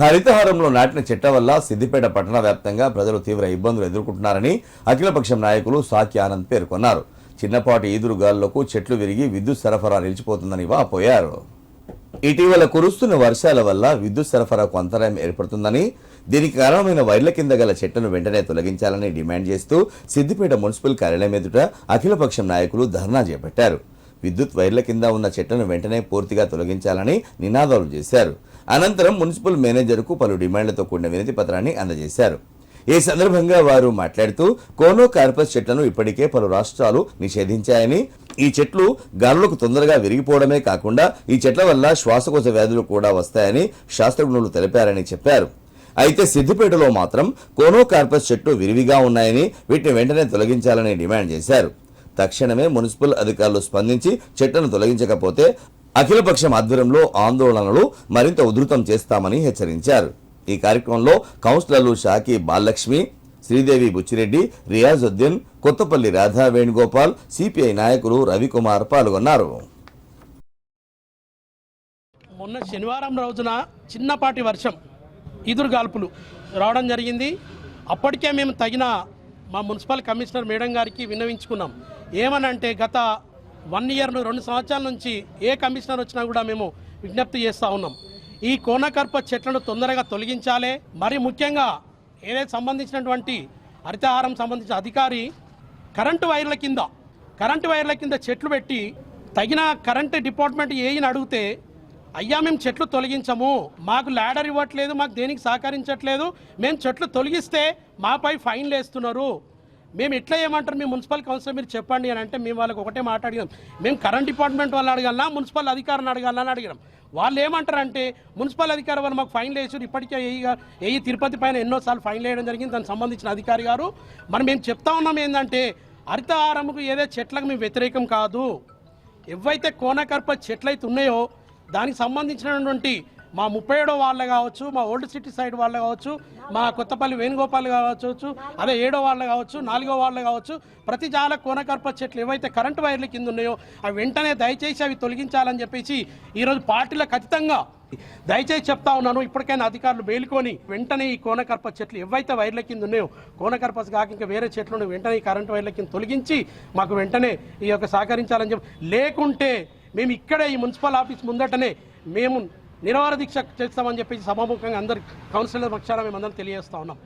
హరితహారంలో నాటిన చెట్ల వల్ల సిద్దిపేట పట్టణ వ్యాప్తంగా ప్రజలు తీవ్ర ఇబ్బందులు ఎదుర్కొంటున్నారని అఖిలపక్షం నాయకులు సాకి ఆనంద్ పేర్కొన్నారు. చిన్నపాటి ఈదురుగాలులకు చెట్లు విరిగి విద్యుత్ సరఫరా నిలిచిపోతుందని వాపోయారు. ఇటీవల కురుస్తున్న వర్షాల వల్ల విద్యుత్ సరఫరాకు అంతరాయం ఏర్పడుతుందని దీనికి కారణమైన వైర్ల కింద గల చెట్లను వెంటనే తొలగించాలని డిమాండ్ చేస్తూ సిద్దిపేట మున్సిపల్ కార్యాలయం ఎదుట అఖిలపక్షం నాయకులు ధర్నా చేపట్టారు. విద్యుత్ వైర్ల కింద ఉన్న చెట్లను వెంటనే పూర్తిగా తొలగించాలని నినాదాలు చేశారు. అనంతరం మున్సిపల్ మేనేజర్కు పలు డిమాండ్లతో కూడిన వినతి పత్రాన్ని అందజేశారు. ఈ సందర్భంగా వారు మాట్లాడుతూ కోనో కార్పస్ చెట్లను ఇప్పటికే పలు రాష్ట్రాలు నిషేధించాయని ఈ చెట్లు గాలులకు తొందరగా విరిగిపోవడమే కాకుండా ఈ చెట్ల వల్ల శ్వాసకోశ వ్యాధులు కూడా వస్తాయని శాస్త్రజ్ఞులు తెలిపారని చెప్పారు. అయితే సిద్దిపేటలో మాత్రం కోనో కార్పస్ చెట్లు విరివిగా ఉన్నాయని వీటిని వెంటనే తొలగించాలని డిమాండ్ చేశారు. తక్షణమే మున్సిపల్ అధికారులు స్పందించి చెట్లను తొలగించకపోతే అఖిలపక్షం ఆధ్వర్యంలో ఆందోళనలు మరింత ఉధృతం చేస్తామని హెచ్చరించారు. ఈ కార్యక్రమంలో కౌన్సిలర్లు షాకి బాలలక్ష్మి శ్రీదేవి బుచ్చిరెడ్డి రియాజుద్దీన్ కొత్తపల్లి రాధా వేణుగోపాల్ సిపిఐ నాయకులు రవికుమార్ పాల్గొన్నారు. మొన్న శనివారం రోజున చిన్నపాటి వర్షం ఈదురుగాల్పులు రావడం జరిగింది. అప్పటికే మేము తగిన మా మున్సిపల్ కమిషనర్ మేడం గారికి విన్నవించుకున్నాం. ఏమనంటే గత వన్ ఇయర్ రెండు సంవత్సరాల నుంచి ఏ కమిషనర్ వచ్చినా కూడా మేము విజ్ఞప్తి చేస్తూ ఉన్నాం. ఈ కోనకర్ప చెట్లను తొందరగా తొలగించాలి. మరి ముఖ్యంగా ఏదైతే సంబంధించినటువంటి హరితహారం సంబంధించిన అధికారి కరెంటు వైర్ల కింద కరెంటు వైర్ల కింద చెట్లు పెట్టి తగిన కరెంటు డిపార్ట్మెంట్ ఏయిని అడిగితే అయ్యా మేము చెట్లు తొలగించము. మాకు ల్యాడర్ ఇవ్వట్లేదు మాకు దేనికి సహకరించట్లేదు. మేము చెట్లు తొలగిస్తే మాపై ఫైన్లు వేస్తున్నారు. మేము ఎట్లా ఏమంటారు? మీ మున్సిపల్ కౌన్సిలర్ మీరు చెప్పండి అని అంటే మేము వాళ్ళకి ఒకటే మాట అడిగాం. మేము కరెంట్ డిపార్ట్మెంట్ వాళ్ళు అడగాలా మున్సిపల్ అధికారిని అడగాలని అని అడిగాం. వాళ్ళు ఏమంటారంటే మున్సిపల్ అధికారి వాళ్ళు మాకు ఫైన్లు వేసారు. ఇప్పటికే ఏ ఏ తిరుపతి పైన ఎన్నోసార్లు ఫైన్లు వేయడం జరిగింది. దానికి సంబంధించిన అధికారి గారు. మరి మేము చెప్తా ఉన్నాం ఏంటంటే హరితహారముకు ఏదో చెట్లకు మేము వ్యతిరేకం కాదు. ఎవైతే కోనకర్ప చెట్లయితే ఉన్నాయో దానికి సంబంధించినటువంటి మా ముప్పై ఏడో వాళ్ళు కావచ్చు మా ఓల్డ్ సిటీ సైడ్ వాళ్ళు కావచ్చు మా కొత్తపల్లి వేణుగోపాల్ కావచ్చు అదే ఏడో వాళ్ళు కావచ్చు నాలుగో వాళ్ళు కావచ్చు ప్రతి జాల కోనకర్ప చెట్లు ఏవైతే కరెంటు వైర్ల కింద ఉన్నాయో అవి వెంటనే దయచేసి అవి తొలగించాలని చెప్పేసి ఈరోజు పార్టీలో ఖచ్చితంగా దయచేసి చెప్తా ఉన్నాను. ఇప్పటికైనా అధికారులు మేలుకొని వెంటనే ఈ కోనకర్ప చెట్లు ఏవైతే వైర్ల కింద ఉన్నాయో కోనకర్పస్ కాక ఇంకా వేరే చెట్లను వెంటనే ఈ కరెంటు వైర్ల కింద తొలగించి మాకు వెంటనే ఈ యొక్క సహకరించాలని చెప్పి లేకుంటే మేము ఇక్కడే ఈ మున్సిపల్ ఆఫీస్ ముందటనే మేము నిరవర దీక్ష చేస్తామని చెప్పేసి సభాముఖంగా అందరి కౌన్సిలర్ పక్షాన మేమందరం తెలియజేస్తా ఉన్నాం.